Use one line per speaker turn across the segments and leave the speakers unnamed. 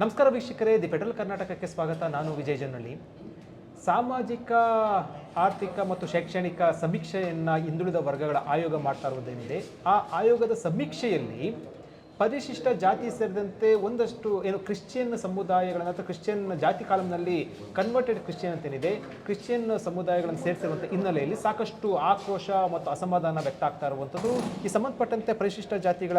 ನಮಸ್ಕಾರ ವೀಕ್ಷಕರೇ, the federal ಕರ್ನಾಟಕಕ್ಕೆ ಸ್ವಾಗತ. ನಾನು ವಿಜಯ್ ಜನಳ್ಳಿ ಸಾಮಾಜಿಕ, ಆರ್ಥಿಕ ಮತ್ತು ಶೈಕ್ಷಣಿಕ ಸಮೀಕ್ಷೆಯನ್ನು ಹಿಂದುಳಿದ ವರ್ಗಗಳ ಆಯೋಗ ಮಾಡ್ತಾ ಇರುವುದೇನಿದೆ ಆ ಆಯೋಗದ ಸಮೀಕ್ಷೆಯಲ್ಲಿ ಪರಿಶಿಷ್ಟ ಜಾತಿ ಸೇರಿದಂತೆ ಒಂದಷ್ಟು ಏನು ಕ್ರಿಶ್ಚಿಯನ್ ಸಮುದಾಯಗಳನ್ನು ಅಥವಾ ಕ್ರಿಶ್ಚಿಯನ್ ಜಾತಿ ಕಾಲಂನಲ್ಲಿ ಕನ್ವರ್ಟೆಡ್ ಕ್ರಿಶ್ಚಿಯನ್ ಅಂತ ಏನಿದೆ ಕ್ರಿಶ್ಚಿಯನ್ ಸಮುದಾಯಗಳನ್ನು ಸೇರಿಸಿರುವಂಥ ಹಿನ್ನೆಲೆಯಲ್ಲಿ ಸಾಕಷ್ಟು ಆಕ್ರೋಶ ಮತ್ತು ಅಸಮಾಧಾನ ವ್ಯಕ್ತ ಆಗ್ತಾ ಇರುವಂಥದ್ದು. ಈ ಸಂಬಂಧಪಟ್ಟಂತೆ ಪರಿಶಿಷ್ಟ ಜಾತಿಗಳ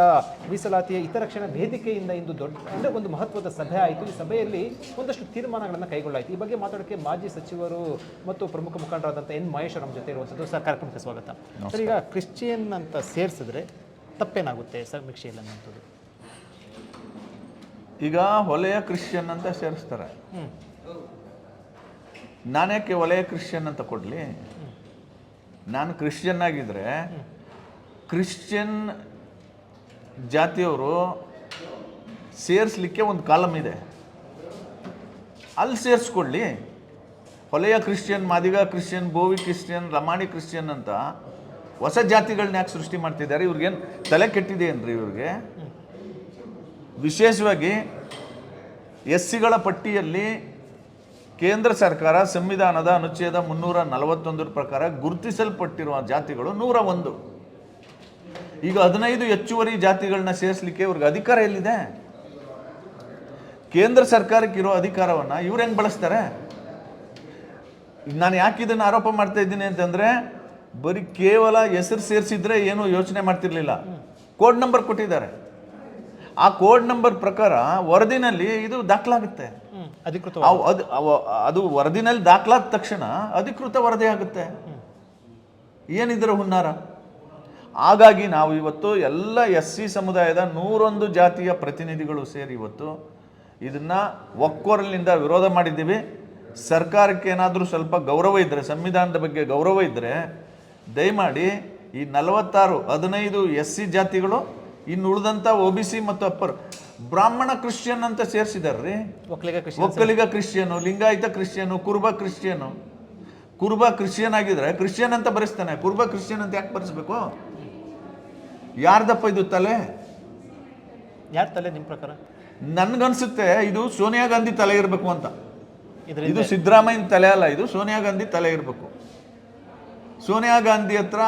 ಮೀಸಲಾತಿಯ ಹಿತರಕ್ಷಣಾ ವೇದಿಕೆಯಿಂದ ಇಂದು ದೊಡ್ಡ ಅಂದರೆ ಒಂದು ಮಹತ್ವದ ಸಭೆ ಆಯಿತು. ಈ ಸಭೆಯಲ್ಲಿ ಒಂದಷ್ಟು ತೀರ್ಮಾನಗಳನ್ನು ಕೈಗೊಳ್ಳಾಯಿತು. ಈ ಬಗ್ಗೆ ಮಾತಾಡೋಕ್ಕೆ ಮಾಜಿ ಸಚಿವರು ಮತ್ತು ಪ್ರಮುಖ ಮುಖಂಡರಾದಂಥ ಎನ್ ಮಹೇಶ್ ಜೊತೆ ಇರುವಂಥದ್ದು. ಸರ್ ಕಾರ್ಯಕ್ರಮಕ್ಕೆ ಸ್ವಾಗತ. ಸರ್ ಈಗ ಕ್ರಿಶ್ಚಿಯನ್ ಅಂತ ಸೇರಿಸಿದ್ರೆ ತಪ್ಪೇನಾಗುತ್ತೆ ಸಮೀಕ್ಷೆಯಲ್ಲಿ ಅನ್ನುವಂಥದ್ದು?
ಈಗ ಹೊಲೆಯ ಕ್ರಿಶ್ಚಿಯನ್ ಅಂತ ಸೇರಿಸ್ತಾರೆ.
ನಾನೇಕೆ
ನಾನ್ಯಾಕೆ ಹೊಲೆಯ ಕ್ರಿಶ್ಚಿಯನ್ ಅಂತ ಕೊಡಲಿ? ನಾನು ಕ್ರಿಶ್ಚಿಯನ್ ಆಗಿದ್ರೆ ಕ್ರಿಶ್ಚಿಯನ್ ಜಾತಿಯವರು ಸೇರಿಸ್ಲಿಕ್ಕೆ ಒಂದು ಕಾಲಮ್ ಇದೆ. ಅಲ್ಲಿ ಸೇರಿಸ್ಕೊಳ್ಳಿ. Holeya Christian Madiga Christian Bovi Christian Ramani Christian ಅಂತ ಹೊಸ ಜಾತಿಗಳನ್ನ ಯಾಕೆ ಸೃಷ್ಟಿ ಮಾಡ್ತಿದ್ದಾರೆ? ಇವ್ರಿಗೇನು ತಲೆ ಕೆಟ್ಟಿದೆ ಏನ್ರಿ ಇವ್ರಿಗೆ? ವಿಶೇಷವಾಗಿ ಎಸ್ ಸಿಗಳ ಪಟ್ಟಿಯಲ್ಲಿ ಕೇಂದ್ರ ಸರ್ಕಾರ ಸಂವಿಧಾನದ ಅನುಚ್ಛೇದ ಮುನ್ನೂರ ನಲವತ್ತೊಂದರ ಪ್ರಕಾರ ಗುರುತಿಸಲ್ಪಟ್ಟಿರುವ ಜಾತಿಗಳು ನೂರ ಒಂದು. ಈಗ ಹದಿನೈದು ಹೆಚ್ಚುವರಿ ಜಾತಿಗಳನ್ನ ಸೇರಿಸಲಿಕ್ಕೆ ಇವ್ರಿಗೆ ಅಧಿಕಾರ ಎಲ್ಲಿದೆ? ಕೇಂದ್ರ ಸರ್ಕಾರಕ್ಕೆ ಇರೋ ಅಧಿಕಾರವನ್ನು ಇವ್ರು ಹೆಂಗೆ ಬಳಸ್ತಾರೆ? ನಾನು ಯಾಕೆ ಇದನ್ನು ಆರೋಪ ಮಾಡ್ತಾ ಇದ್ದೀನಿ ಅಂತಂದರೆ, ಬರೀ ಕೇವಲ ಹೆಸರು ಸೇರಿಸಿದ್ರೆ ಏನು ಯೋಚನೆ ಮಾಡ್ತಿರ್ಲಿಲ್ಲ. ಕೋಡ್ ನಂಬರ್ ಕೊಟ್ಟಿದ್ದಾರೆ. ಆ ಕೋಡ್ ನಂಬರ್ ಪ್ರಕಾರ ವರದಿನಲ್ಲಿ ಇದು ದಾಖಲಾಗುತ್ತೆ.
ಅಧಿಕೃತ
ಅವ್- ಅದು ಅವ- ಅದು ವರದಿನಲ್ಲಿ ದಾಖಲಾದ ತಕ್ಷಣ ಅಧಿಕೃತ ವರದಿ ಆಗುತ್ತೆ. ಏನಿದ್ರು ಹುನ್ನಾರ. ಹಾಗಾಗಿ ನಾವು ಇವತ್ತು ಎಲ್ಲ ಎಸ್ ಸಿ ಸಮುದಾಯದ ನೂರೊಂದು ಜಾತಿಯ ಪ್ರತಿನಿಧಿಗಳು ಸೇರಿ ಇವತ್ತು ಇದನ್ನ ಒಕ್ಕೊರಲಿನಿಂದ ವಿರೋಧ ಮಾಡಿದ್ದೀವಿ. ಸರ್ಕಾರಕ್ಕೆ ಏನಾದರೂ ಸ್ವಲ್ಪ ಗೌರವ ಇದ್ದರೆ ಸಂವಿಧಾನದ ಬಗ್ಗೆ ಗೌರವ ಇದ್ದರೆ ದಯಮಾಡಿ ಈ ನಲವತ್ತಾರು ಹದಿನೈದು ಎಸ್ ಸಿ ಜಾತಿಗಳು ಇನ್ನು ಉಳಿದಂಥ ಒ ಬಿ ಸಿ ಮತ್ತು ಅಪ್ಪರ್ ಬ್ರಾಹ್ಮಣ ಕ್ರಿಶ್ಚಿಯನ್ ಅಂತ ಸೇರಿಸಿದಾರ್ರಿ.
Okkaliga Christian
Okkaliga Christian Lingayata Christian Kuruba Christian. Kuruba Christian ಆಗಿದ್ರೆ ಕ್ರಿಶ್ಚಿಯನ್ ಅಂತ ಬರೆಸ್ತಾನೆ. ಕುರುಬ ಕ್ರಿಶ್ಚಿಯನ್ ಅಂತ ಯಾಕೆ ಬರೆಸ್ಬೇಕು? ಯಾರ್ದಪ್ಪ ಇದು ತಲೆ?
ಯಾರ ತಲೆ ನಿಮ್ಮ ಪ್ರಕಾರ?
ನನ್ಗನ್ಸುತ್ತೆ ಇದು ಸೋನಿಯಾ ಗಾಂಧಿ ತಲೆ ಇರಬೇಕು ಅಂತ. ಇದು ಸಿದ್ದರಾಮಯ್ಯನ ತಲೆ ಅಲ್ಲ ಇದು ಸೋನಿಯಾ ಗಾಂಧಿ ತಲೆ ಇರಬೇಕು. ಸೋನಿಯಾ ಗಾಂಧಿ ಹತ್ರ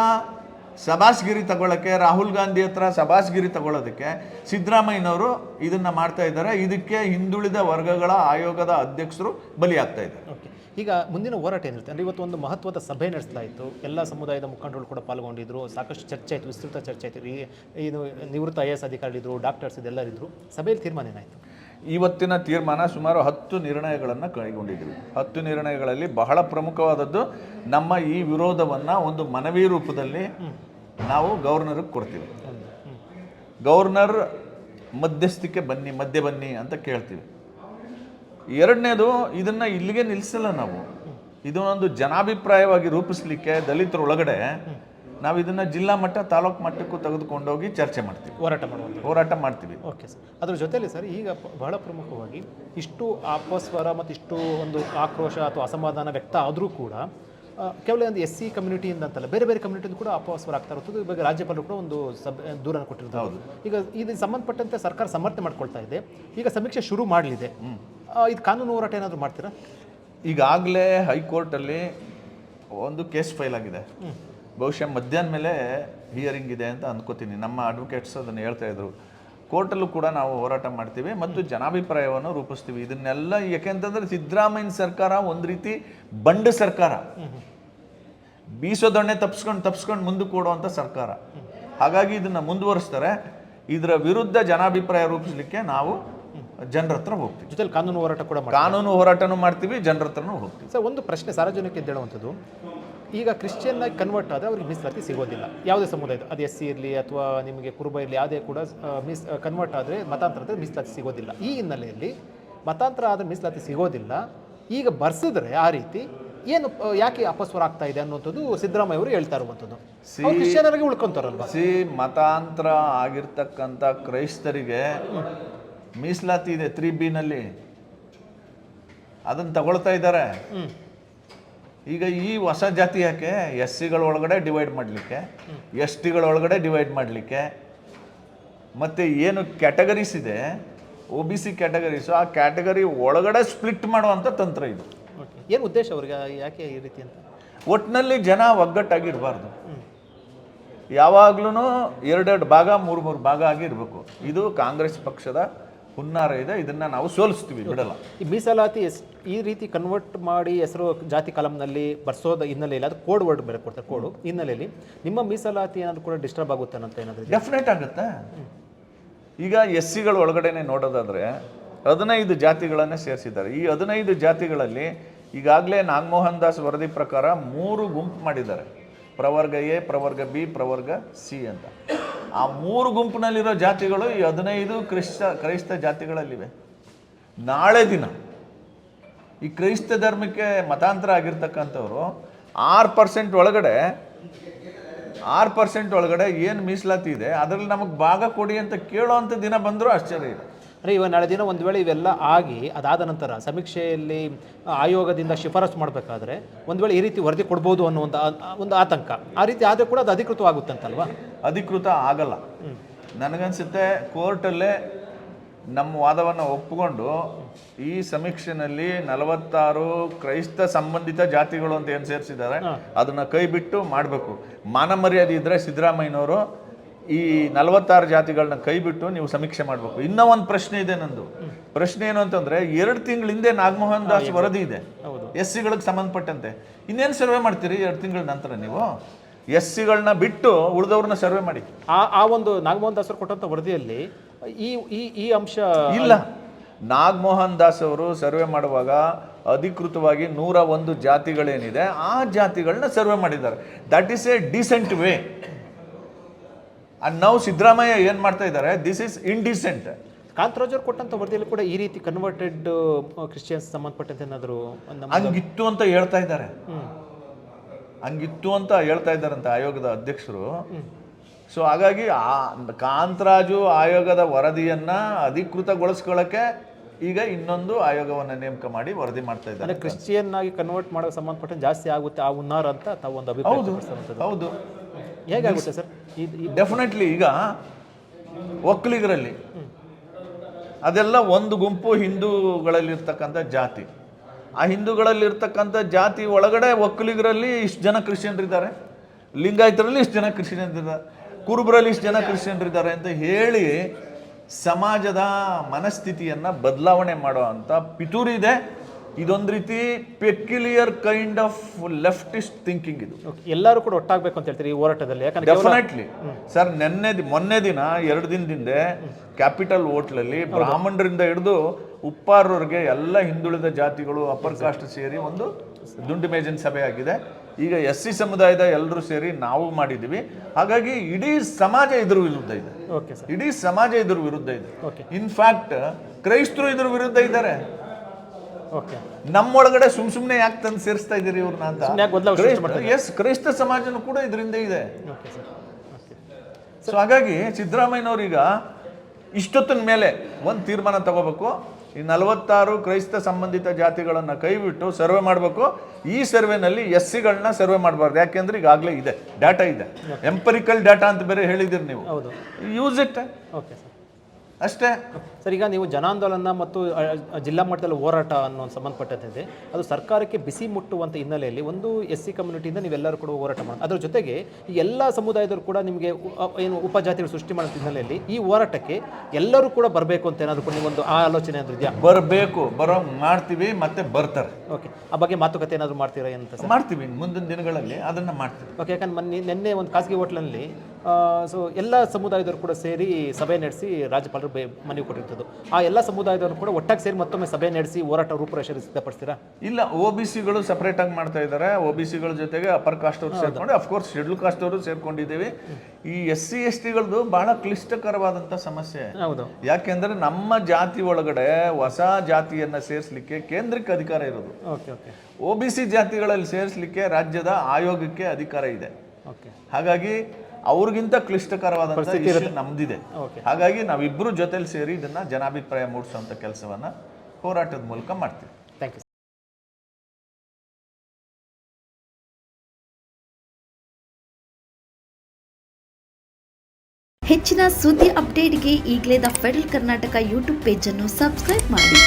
ಸಭಾಸ್ಗಿರಿ ತಗೊಳ್ಳೋಕ್ಕೆ ರಾಹುಲ್ ಗಾಂಧಿ ಹತ್ರ ಸಭಾಸ್ಗಿರಿ ತಗೊಳ್ಳೋದಕ್ಕೆ ಸಿದ್ದರಾಮಯ್ಯನವರು ಇದನ್ನ ಮಾಡ್ತಾ ಇದ್ದಾರೆ. ಇದಕ್ಕೆ ಹಿಂದುಳಿದ ವರ್ಗಗಳ ಆಯೋಗದ ಅಧ್ಯಕ್ಷರು ಬಲಿಯಾಗ್ತಾ ಇದ್ದಾರೆ.
ಓಕೆ. ಈಗ ಮುಂದಿನ ಹೋರಾಟ ಏನಿರುತ್ತೆ? ಅಂದರೆ ಇವತ್ತು ಒಂದು ಮಹತ್ವದ ಸಭೆ ನಡೆಸಲಾಯಿತು ಎಲ್ಲ ಸಮುದಾಯದ ಮುಖಂಡರು ಕೂಡ ಪಾಲ್ಗೊಂಡಿದ್ರು. ಸಾಕಷ್ಟು ಚರ್ಚೆ ಆಯಿತು, ವಿಸ್ತೃತ ಚರ್ಚೆ ಆಯಿತು. ಏನು ನಿವೃತ್ತ ಐ ಎಸ್ ಅಧಿಕಾರಿಗಳಿದ್ರು, ಡಾಕ್ಟರ್ಸ್ ಇದೆಲ್ಲರಿದ್ದರು ಸಭೆಯಲ್ಲಿ ತೀರ್ಮಾನ ಏನಾಯಿತು?
ಇವತ್ತಿನ ತೀರ್ಮಾನ ಸುಮಾರು ಹತ್ತು ನಿರ್ಣಯಗಳನ್ನು ಕೈಗೊಂಡಿದ್ದೀವಿ. ಹತ್ತು ನಿರ್ಣಯಗಳಲ್ಲಿ ಬಹಳ ಪ್ರಮುಖವಾದದ್ದು ನಮ್ಮ ಈ ವಿರೋಧವನ್ನು ಒಂದು ಮನವಿ ರೂಪದಲ್ಲಿ ನಾವು ಗವರ್ನರ್ಗೆ ಕೊಡ್ತೀವಿ. ಗವರ್ನರ್ ಮಧ್ಯಸ್ಥಿಕೆ ಬನ್ನಿ, ಮಧ್ಯೆ ಬನ್ನಿ ಅಂತ ಕೇಳ್ತೀವಿ. ಎರಡನೇದು ಇದನ್ನು ಇಲ್ಲಿಗೆ ನಿಲ್ಲಿಸಲ್ಲ ನಾವು. ಇದನ್ನೊಂದು ಜನಾಭಿಪ್ರಾಯವಾಗಿ ರೂಪಿಸ್ಲಿಕ್ಕೆ ದಲಿತರ ಒಳಗಡೆ ನಾವು ಇದನ್ನ ಜಿಲ್ಲಾ ಮಟ್ಟ ತಾಲೂಕು ಮಟ್ಟಕ್ಕೂ ತೆಗೆದುಕೊಂಡೋಗಿ ಚರ್ಚೆ ಮಾಡ್ತೀವಿ.
ಹೋರಾಟ ಮಾಡುವಂಥ
ಹೋರಾಟ ಮಾಡ್ತೀವಿ.
Okay sir. ಅದ್ರ ಜೊತೆಯಲ್ಲಿ ಸರ್ ಈಗ ಬಹಳ ಪ್ರಮುಖವಾಗಿ ಇಷ್ಟು ಅಪಸ್ವರ ಮತ್ತು ಇಷ್ಟು ಒಂದು ಆಕ್ರೋಶ ಅಥವಾ ಅಸಮಾಧಾನ ವ್ಯಕ್ತ ಆದರೂ ಕೂಡ ಆ, ಕೇವಲ ಒಂದು ಎಸ್ ಸಿ ಕಮ್ಯುನಿಟಿಯಿಂದ ಅಂತಲ್ಲ ಬೇರೆ ಬೇರೆ ಕಮ್ಯುನಿಟಿಯಿಂದ ಕೂಡ ಅಪಸ್ವರ ಆಗ್ತಾ ಇರ್ತದೆ ಇವಾಗ ರಾಜ್ಯಪಾಲರು ಕೂಡ ಒಂದು ಸಬ್ ದೂರನ್ನು ಕೊಟ್ಟಿರ್ತಾರೆ ಈಗ ಇದು ಸಂಬಂಧಪಟ್ಟಂತೆ ಸರ್ಕಾರ ಸಮರ್ಥನೆ ಮಾಡ್ಕೊಳ್ತಾ ಇದೆ. ಈಗ ಸಮೀಕ್ಷೆ ಶುರು ಮಾಡಲಿದೆ. ಇದು ಕಾನೂನು ಹೋರಾಟ ಏನಾದರೂ ಮಾಡ್ತೀರಾ?
ಈಗಾಗಲೇ ಹೈಕೋರ್ಟಲ್ಲಿ ಒಂದು ಕೇಸ್ ಫೈಲ್ ಆಗಿದೆ. ಬಹುಶಃ ಮಧ್ಯಾಹ್ನ ಮೇಲೆ ಹಿಯರಿಂಗ್ ಇದೆ ಅಂತ ಅಂದ್ಕೋತೀನಿ ನಮ್ಮ ಅಡ್ವೊಕೇಟ್ಸ್ ಅದನ್ನು ಹೇಳ್ತಾ ಇದ್ರು. ಕೋರ್ಟಲ್ಲೂ ಕೂಡ ನಾವು ಹೋರಾಟ ಮಾಡ್ತೀವಿ ಮತ್ತು ಜನಾಭಿಪ್ರಾಯವನ್ನು ರೂಪಿಸ್ತೀವಿ. ಇದನ್ನೆಲ್ಲ ಯಾಕೆಂತಂದ್ರೆ ಸಿದ್ದರಾಮಯ್ಯ ಸರ್ಕಾರ ಒಂದು ರೀತಿ ಬಂಡ ಸರ್ಕಾರ. ಬೀಸೋದೊಣ್ಣೆ ತಪ್ಸ್ಕೊಂಡು ತಪ್ಸ್ಕೊಂಡು ಮುಂದಕ್ಕೆ ಕೊಡುವಂಥ ಸರ್ಕಾರ. ಹಾಗಾಗಿ ಇದನ್ನು ಮುಂದುವರಿಸ್ತಾರೆ. ಇದರ ವಿರುದ್ಧ ಜನಾಭಿಪ್ರಾಯ ರೂಪಿಸಲಿಕ್ಕೆ ನಾವು ಜನರ ಹತ್ರ ಹೋಗ್ತೀವಿ.
ಜೊತೆಲಿ ಕಾನೂನು ಹೋರಾಟ ಕೂಡ
ಕಾನೂನು ಹೋರಾಟನೂ ಮಾಡ್ತೀವಿ ಜನರ ಹತ್ರನೂ ಹೋಗ್ತೀವಿ.
ಸರ್ ಒಂದು ಪ್ರಶ್ನೆ ಸಾರ್ವಜನಿಕ ಹೇಳುವಂಥದ್ದು ಈಗ ಕ್ರಿಶ್ಚಿಯನ್ ಆಗಿ ಕನ್ವರ್ಟ್ ಆದರೆ ಅವ್ರಿಗೆ ಮೀಸಲಾತಿ ಸಿಗೋದಿಲ್ಲ. ಯಾವುದೇ ಸಮುದಾಯದ ಅದು ಎಸ್ ಸಿ ಇರಲಿ ಅಥವಾ ನಿಮಗೆ ಕುರುಬ ಇರಲಿ ಯಾವುದೇ ಕೂಡ ಮೀಸ್ ಕನ್ವರ್ಟ್ ಆದರೆ ಮತಾಂತರ ಆದರೆ ಮೀಸಲಾತಿ ಸಿಗೋದಿಲ್ಲ. ಈ ಹಿನ್ನೆಲೆಯಲ್ಲಿ ಮತಾಂತರ ಆದರೆ ಮೀಸಲಾತಿ ಸಿಗೋದಿಲ್ಲ. ಈಗ ಬರ್ಸಿದ್ರೆ ಆ ರೀತಿ ಏನು ಯಾಕೆ ಅಪಸ್ವರ ಆಗ್ತಾ ಇದೆ ಅನ್ನುವಂಥದ್ದು ಸಿದ್ದರಾಮಯ್ಯ ಅವರು ಹೇಳ್ತಾ ಇರುವಂಥದ್ದು. ಕ್ರಿಶ್ಚಿಯನರಿಗೆ ಉಳ್ಕೊಂತಾರಲ್ವಾ?
ಸಿ ಮತಾಂತರ ಆಗಿರ್ತಕ್ಕಂಥ ಕ್ರೈಸ್ತರಿಗೆ ಮೀಸಲಾತಿ ಇದೆ ತ್ರೀ ಬಿನಲ್ಲಿ ಅದನ್ನು ತಗೊಳ್ತಾ ಇದ್ದಾರೆ. ಈಗ ಈ ಹೊಸ ಜಾತಿ ಯಾಕೆ? ಎಸ್ ಸಿಗಳೊಳಗಡೆ ಡಿವೈಡ್ ಮಾಡಲಿಕ್ಕೆ ಎಸ್ ಟಿಗಳೊಳಗಡೆ ಡಿವೈಡ್ ಮಾಡಲಿಕ್ಕೆ. ಮತ್ತು ಏನು ಕ್ಯಾಟಗರೀಸ್ ಇದೆ? ಒ ಬಿ ಸಿ ಕ್ಯಾಟಗರೀಸು ಆ ಕ್ಯಾಟಗರಿ ಒಳಗಡೆ ಸ್ಪ್ಲಿಟ್ ಮಾಡುವಂಥ ತಂತ್ರ ಇದು.
ಏನು ಉದ್ದೇಶ ಅವ್ರಿಗೆ? ಯಾಕೆ ಈ ರೀತಿ ಅಂತ?
ಒಟ್ಟಿನಲ್ಲಿ ಜನ ಒಗ್ಗಟ್ಟಾಗಿರಬಾರ್ದು. ಯಾವಾಗ್ಲೂ ಎರಡೆರಡು ಭಾಗ ಮೂರು ಮೂರು ಭಾಗ ಆಗಿ ಇರಬೇಕು. ಇದು ಕಾಂಗ್ರೆಸ್ ಪಕ್ಷದ ಹುನ್ನಾರ ಇದೆ ಇದನ್ನ ನಾವು ಸೋಲಿಸ್ತೀವಿ ಬಿಡಲ್ಲ.
ಈ ಮೀಸಲಾತಿ ಎಸ್ ಈ ರೀತಿ ಕನ್ವರ್ಟ್ ಮಾಡಿ ಹೆಸರು ಜಾತಿ ಕಾಲಮ್ನಲ್ಲಿ ಬರ್ಸೋದ ಹಿನ್ನೆಲೆಯಲ್ಲಿ ಅದು ಕೋಡ್ ವರ್ಡ್ ಬೇರೆ ಕೊಡ್ತಾರೆ ಕೋಡು ಹಿನ್ನೆಲೆಯಲ್ಲಿ ನಿಮ್ಮ ಮೀಸಲಾತಿ ಏನಾದ್ರು ಕೂಡ ಡಿಸ್ಟರ್ಬ್ ಆಗುತ್ತೆ ಅಂತ ಏನಾದರೂ
ಡೆಫಿನೆಟ್ ಆಗುತ್ತೆ. ಈಗ ಎಸ್ ಸಿಗಳ ಒಳಗಡೆನೆ ನೋಡೋದಾದ್ರೆ ಹದಿನೈದು ಜಾತಿಗಳನ್ನೇ ಸೇರಿಸಿದ್ದಾರೆ. ಈ ಹದಿನೈದು ಜಾತಿಗಳಲ್ಲಿ ಈಗಾಗಲೇ ನಾಗಮೋಹನ್ ದಾಸ್ ವರದಿ ಪ್ರಕಾರ ಮೂರು ಗುಂಪು ಮಾಡಿದ್ದಾರೆ. ಪ್ರವರ್ಗ ಎ ಪ್ರವರ್ಗ ಬಿ ಪ್ರವರ್ಗ ಸಿ ಅಂತ. ಆ ಮೂರು ಗುಂಪಿನಲ್ಲಿರೋ ಜಾತಿಗಳು ಈ ಹದಿನೈದು ಕ್ರಿಸ್ತ, ಕ್ರೈಸ್ತ ಜಾತಿಗಳಲ್ಲಿವೆ. ನಾಳೆ ದಿನ ಈ ಕ್ರೈಸ್ತ ಧರ್ಮಕ್ಕೆ ಮತಾಂತರ ಆಗಿರ್ತಕ್ಕಂಥವ್ರು ಆರು ಪರ್ಸೆಂಟ್ ಒಳಗಡೆ, ಆರು ಪರ್ಸೆಂಟ್ ಒಳಗಡೆ ಏನು ಮೀಸಲಾತಿ ಇದೆ, ಅದರಲ್ಲಿ ನಮಗೆ ಭಾಗ ಕೊಡಿ ಅಂತ ಕೇಳೋವಂಥ ದಿನ ಬಂದರೂ ಆಶ್ಚರ್ಯ ಇಲ್ಲ
ಅಂದರೆ ಇವಾಗ ನಾಳೆ ದಿನ ಒಂದು ವೇಳೆ ಇವೆಲ್ಲ ಆಗಿ ಅದಾದ ನಂತರ ಸಮೀಕ್ಷೆಯಲ್ಲಿ ಆಯೋಗದಿಂದ ಶಿಫಾರಸು ಮಾಡಬೇಕಾದ್ರೆ ಒಂದು ವೇಳೆ ಈ ರೀತಿ ವರದಿ ಕೊಡ್ಬೋದು ಅನ್ನೋ ಒಂದು ಒಂದು ಆತಂಕ. ಆ ರೀತಿ ಆದರೆ ಕೂಡ ಅದು ಅಧಿಕೃತವಾಗುತ್ತಂತಲ್ವಾ
ಅಧಿಕೃತ ಆಗಲ್ಲ. ನನಗನ್ಸುತ್ತೆ ಕೋರ್ಟಲ್ಲೇ ನಮ್ಮ ವಾದವನ್ನು ಒಪ್ಪಿಕೊಂಡು ಈ ಸಮೀಕ್ಷೆನಲ್ಲಿ ನಲವತ್ತಾರು ಕ್ರೈಸ್ತ ಸಂಬಂಧಿತ ಜಾತಿಗಳು ಅಂತ ಏನು ಸೇರಿಸಿದ್ದಾರೆ ಅದನ್ನು ಕೈ ಬಿಟ್ಟು ಮಾಡಬೇಕು. ಮಾನ ಮರ್ಯಾದೆ ಇದ್ದರೆ ಸಿದ್ದರಾಮಯ್ಯನವರು ಈ ನಲವತ್ತಾರು ಜಾತಿಗಳನ್ನ ಕೈ ಬಿಟ್ಟು ನೀವು ಸಮೀಕ್ಷೆ ಮಾಡಬೇಕು. ಇನ್ನೂ ಒಂದು ಪ್ರಶ್ನೆ ಇದೆ ನಂದು. ಪ್ರಶ್ನೆ ಏನು ಅಂತಂದ್ರೆ ಎರಡು ತಿಂಗಳ ಹಿಂದೆ ನಾಗಮೋಹನ್ ದಾಸ್ ವರದಿ ಇದೆ.
ಹೌದು.
ಎಸ್ ಸಿಗಳಿಗೆ ಸಂಬಂಧಪಟ್ಟಂತೆ. ಇನ್ನೇನು ಸರ್ವೆ ಮಾಡ್ತೀರಿ ಎರಡು ತಿಂಗಳ ನಂತರ ನೀವು? ಎಸ್ ಸಿಗಳನ್ನ ಬಿಟ್ಟು ಉಳಿದವ್ರನ್ನ ಸರ್ವೆ ಮಾಡಿ.
ಆ ಆ ಒಂದು ನಾಗಮೋಹನ್ ದಾಸರು ಕೊಟ್ಟಂತ ವರದಿಯಲ್ಲಿ ಈ ಈ ಈ ಅಂಶ
ಇಲ್ಲ. ನಾಗಮೋಹನ್ ದಾಸ್ ಅವರು ಸರ್ವೆ ಮಾಡುವಾಗ ಅಧಿಕೃತವಾಗಿ ನೂರ ಒಂದು ಜಾತಿಗಳೇನಿದೆ ಆ ಜಾತಿಗಳನ್ನ ಸರ್ವೆ ಮಾಡಿದ್ದಾರೆ. That is a decent way and ನಾವು ಸಿದ್ದರಾಮಯ್ಯ ಏನು ಮಾಡ್ತಾ ಇದ್ದಾರೆ? ದಿಸ್ ಇಸ್ ಇಂಡಿಸೆಂಟ್
ಕಾಂತರಾಜ್ ಕೊಟ್ಟಂತ ಕೊಟ್ಟಂಥ ವರದಿಯಲ್ಲಿ ಕೂಡ ಈ ರೀತಿ ಕನ್ವರ್ಟೆಡ್ ಕ್ರಿಶ್ಚಿಯನ್ಸ್ ಸಂಬಂಧಪಟ್ಟಂತೆ ಏನಾದರೂ
ಹಂಗಿತ್ತು ಅಂತ ಹೇಳ್ತಾ ಇದ್ದಾರೆ. ಹಂಗಿತ್ತು ಅಂತ ಹೇಳ್ತಾ ಇದ್ದಾರಂತೆ ಆಯೋಗದ ಅಧ್ಯಕ್ಷರು. ಸೊ ಹಾಗಾಗಿ ಆ ಕಾಂತರಾಜು ಆಯೋಗದ ವರದಿಯನ್ನ ಅಧಿಕೃತಗೊಳಿಸ್ಕೊಳ್ಳೋಕ್ಕೆ ಈಗ ಇನ್ನೊಂದು ಆಯೋಗವನ್ನ ನೇಮಕ ಮಾಡಿ ವರದಿ ಮಾಡ್ತಾ ಇದ್ದಾರೆ
ಕ್ರಿಶ್ಚಿಯನ್ ಆಗಿ ಕನ್ವರ್ಟ್ ಮಾಡೋ ಸಂಬಂಧಪಟ್ಟ ಜಾಸ್ತಿ ಆಗುತ್ತೆ ಆ ಹುನ್ನಾರ ಅಂತ ತಾವು ಒಂದು ಅಭಿಪ್ರಾಯ
ಹೌದು.
ಹೇಗಾಗುತ್ತೆ ಸರ್?
ಡೆಫಿನೆಟ್ಲಿ ಈಗ ಒಕ್ಕಲಿಗರಲ್ಲಿ ಅದೆಲ್ಲ ಒಂದು ಗುಂಪು ಹಿಂದೂಗಳಲ್ಲಿರ್ತಕ್ಕಂಥ ಜಾತಿ. ಆ ಹಿಂದೂಗಳಲ್ಲಿರ್ತಕ್ಕಂಥ ಜಾತಿ ಒಳಗಡೆ ಒಕ್ಕಲಿಗರಲ್ಲಿ ಇಷ್ಟು ಜನ ಕ್ರಿಶ್ಚಿಯನ್ರಿದ್ದಾರೆ. ಲಿಂಗಾಯತರಲ್ಲಿ ಇಷ್ಟು ಜನ ಕ್ರಿಶ್ಚಿಯನ್ರಿದ್ದಾರೆ. ಕುರುಬರಲ್ಲಿ ಇಷ್ಟು ಜನ ಕ್ರಿಶ್ಚಿಯನ್ರಿದ್ದಾರೆ ಅಂತ ಹೇಳಿ ಸಮಾಜದ ಮನಸ್ಥಿತಿಯನ್ನು ಬದಲಾವಣೆ ಮಾಡೋ ಅಂಥ ಪಿತೂರಿ ಇದೆ. ಇದೊಂದು ರೀತಿ peculiar kind of leftist thinking ಇದು.
ಎಲ್ಲರೂ ಕೂಡ ಒಟ್ಟಾಗಬೇಕು ಅಂತ ಹೇಳ್ತೀರಿ ಈ ಹೋರಾಟದಲ್ಲಿ ಯಾಕಂದ್ರೆ
ಡೆಫಿನೆಟ್ಲಿ ಸರ್ ನೆನ್ನೆ ಮೊನ್ನೆ ದಿನ ಎರಡು ದಿನದಿಂದ ಕ್ಯಾಪಿಟಲ್ ಓಟ್ಲಲ್ಲಿ ಬ್ರಾಹ್ಮಣರಿಂದ ಹಿಡಿದು ಉಪ್ಪಾರವ್ರಿಗೆ ಎಲ್ಲ ಹಿಂದುಳಿದ ಜಾತಿಗಳು ಅಪ್ಪರ್ ಕಾಸ್ಟ್ ಸೇರಿ ಒಂದು ದುಂಡು ಮೇಜಿನ ಸಭೆ ಆಗಿದೆ. ಈಗ ಎಸ್ ಸಿ ಸಮುದಾಯದ ಎಲ್ಲರೂ ಸೇರಿ ನಾವು ಮಾಡಿದ್ದೀವಿ. ಹಾಗಾಗಿ ಇಡೀ ಸಮಾಜ ಇದ್ರ ವಿರುದ್ಧ ಇದೆ.
ಓಕೆ ಸರ್
ಇಡೀ ಸಮಾಜ ಇದ್ರ ವಿರುದ್ಧ ಇದೆ. ಇನ್ಫ್ಯಾಕ್ಟ್ ಕ್ರೈಸ್ತರು ಇದ್ರ ವಿರುದ್ಧ ಇದ್ದಾರೆ. ನಮ್ಮೊಳಗಡೆ ಸುಮ್ ಸುಮ್ನೆ ಯಾಕೆ ತಂದು ಸೇರಿಸ್ತಾ ಇದ್ದೀರಿ ಇವ್ರನ್ನ ಅಂತ? ಎಸ್ ಕ್ರೈಸ್ತ ಸಮಾಜನೂ ಕೂಡ ಇದರಿಂದ ಇದೆ. ಸೊ ಹಾಗಾಗಿ ಸಿದ್ದರಾಮಯ್ಯನವ್ರೀಗ ಇಷ್ಟೊತ್ತಿನ ಮೇಲೆ ಒಂದು ತೀರ್ಮಾನ ತಗೋಬೇಕು. ಈ ನಲವತ್ತಾರು ಕ್ರೈಸ್ತ ಸಂಬಂಧಿತ ಜಾತಿಗಳನ್ನ ಕೈಬಿಟ್ಟು ಸರ್ವೆ ಮಾಡಬೇಕು. ಈ ಸರ್ವೆನಲ್ಲಿ ಎಸ್ ಸಿಗಳನ್ನ ಸರ್ವೆ ಮಾಡಬಾರ್ದು. ಯಾಕೆಂದ್ರೆ ಈಗಾಗಲೇ ಇದೆ. ಡಾಟಾ ಇದೆ. ಎಂಪರಿಕಲ್ ಡಾಟಾ ಅಂತ ಬೇರೆ ಹೇಳಿದಿರಿ ನೀವು.
ಹೌದು.
ಯೂಸ್ ಇಟ್
ಓಕೆ
ಅಷ್ಟೇ.
ಸರ್ ಈಗ ನೀವು ಜನಾಂದೋಲನ ಮತ್ತು ಜಿಲ್ಲಾ ಮಟ್ಟದಲ್ಲಿ ಹೋರಾಟ ಅನ್ನೋ ಒಂದು ಸಂಬಂಧಪಟ್ಟಂತೆ ಅದು ಸರ್ಕಾರಕ್ಕೆ ಬಿಸಿ ಮುಟ್ಟುವಂಥ ಹಿನ್ನೆಲೆಯಲ್ಲಿ ಒಂದು ಎಸ್ ಸಿ ಕಮ್ಯುನಿಟಿಯಿಂದ ನೀವೆಲ್ಲರೂ ಕೂಡ ಹೋರಾಟ ಮಾಡಿ ಅದರ ಜೊತೆಗೆ ಈ ಎಲ್ಲ ಸಮುದಾಯದವರು ಕೂಡ ನಿಮಗೆ ಏನು ಉಪಜಾತಿಗಳು ಸೃಷ್ಟಿ ಮಾಡೋ ಹಿನ್ನೆಲೆಯಲ್ಲಿ ಈ ಹೋರಾಟಕ್ಕೆ ಎಲ್ಲರೂ ಕೂಡ ಬರಬೇಕು ಅಂತ ಏನಾದರೂ ಕೂಡ ನೀವೊಂದು ಆ ಆಲೋಚನೆ ಏನಾದರೂ ಇದೆಯಾ?
ಬರಬೇಕು. ಬರೋ ಮಾಡ್ತೀವಿ ಮತ್ತೆ ಬರ್ತಾರೆ.
ಓಕೆ. ಆ ಬಗ್ಗೆ ಮಾತುಕತೆ ಏನಾದರೂ ಮಾಡ್ತೀರಾ ಅಂತ
ಮಾಡ್ತೀವಿ. ಮುಂದಿನ ದಿನಗಳಲ್ಲಿ ಅದನ್ನು ಮಾಡ್ತೀವಿ.
ಓಕೆ ಯಾಕಂದ್ರೆ ಮೊನ್ನೆ ನಿನ್ನೆ ಒಂದು ಖಾಸಗಿ ಹೋಟ್ಲಲ್ಲಿ ಸೊ ಎಲ್ಲ ಸಮುದಾಯದವರು ಕೂಡ ಸೇರಿ ಸಭೆ ನಡೆಸಿ ರಾಜ್ಯಪಾಲರು ಬೆ ಮನವಿ ಕೊಟ್ಟಿರ್ತದ್ದು. ಆ ಎಲ್ಲ ಸಮುದಾಯದವರು ಕೂಡ ಒಟ್ಟಾಗಿ ಸೇರಿ ಮತ್ತೊಮ್ಮೆ ಸಭೆ ನಡೆಸಿ ಹೋರಾಟ ರೂಪುರೇಷೆ ಸಿದ್ಧಪಡಿಸ್ತೀರಾ?
ಇಲ್ಲ ಒ ಬಿ ಸಿಗಳು ಸಪ್ರೇಟ್ ಆಗಿ ಮಾಡ್ತಾ ಇದ್ದಾರೆ. ಒ ಬಿ ಸಿಗಳ ಜೊತೆಗೆ ಅಪರ್ ಕಾಸ್ಟ್ ಅವರು ಸೇರ್ಕೊಂಡು ಅಫ್ಕೋರ್ಸ್ ಶೆಡ್ಯೂಲ್ ಕಾಸ್ಟ್ ಅವರು ಸೇರ್ಕೊಂಡಿದ್ದೀವಿ. ಈ ಎಸ್ ಸಿ ಎಸ್ ಟಿಗಳದ್ದು ಬಹಳ ಕ್ಲಿಷ್ಟಕರವಾದಂಥ ಸಮಸ್ಯೆ.
ಹೌದು.
ಯಾಕೆಂದ್ರೆ ನಮ್ಮ ಜಾತಿ ಒಳಗಡೆ ಹೊಸ ಜಾತಿಯನ್ನ ಸೇರಿಸಲಿಕ್ಕೆ ಕೇಂದ್ರಕ್ಕೆ ಅಧಿಕಾರ ಇರೋದು.
Okay okay.
O B C ಜಾತಿಗಳಲ್ಲಿ ಸೇರಿಸಲಿಕ್ಕೆ ರಾಜ್ಯದ ಆಯೋಗಕ್ಕೆ ಅಧಿಕಾರ ಇದೆ.
ಓಕೆ.
ಹಾಗಾಗಿ ಅವ್ರಿಗಿಂತ ಕ್ಲಿಷ್ಟಕರವಾದ ನಮ್ದಿದೆ. ಹಾಗಾಗಿ ನಾವಿಬ್ಬರು ಜೊತೆಲಿ ಸೇರಿ ಇದನ್ನ ಜನಾಭಿಪ್ರಾಯ ಮೂಡಿಸುವಂತ ಕೆಲಸವನ್ನ ಹೋರಾಟದ ಮೂಲಕ ಮಾಡ್ತೀವಿ.
ಥ್ಯಾಂಕ್ ಯು
ಹೆಚ್ಚಿನ ಸುದ್ದಿ ಅಪ್ಡೇಟ್ಗೆ ಈಗಲೇ ದ ಫೆಡರಲ್ ಕರ್ನಾಟಕ ಯೂಟ್ಯೂಬ್ ಪೇಜನ್ನು ಸಬ್ಸ್ಕ್ರೈಬ್ ಮಾಡಿ.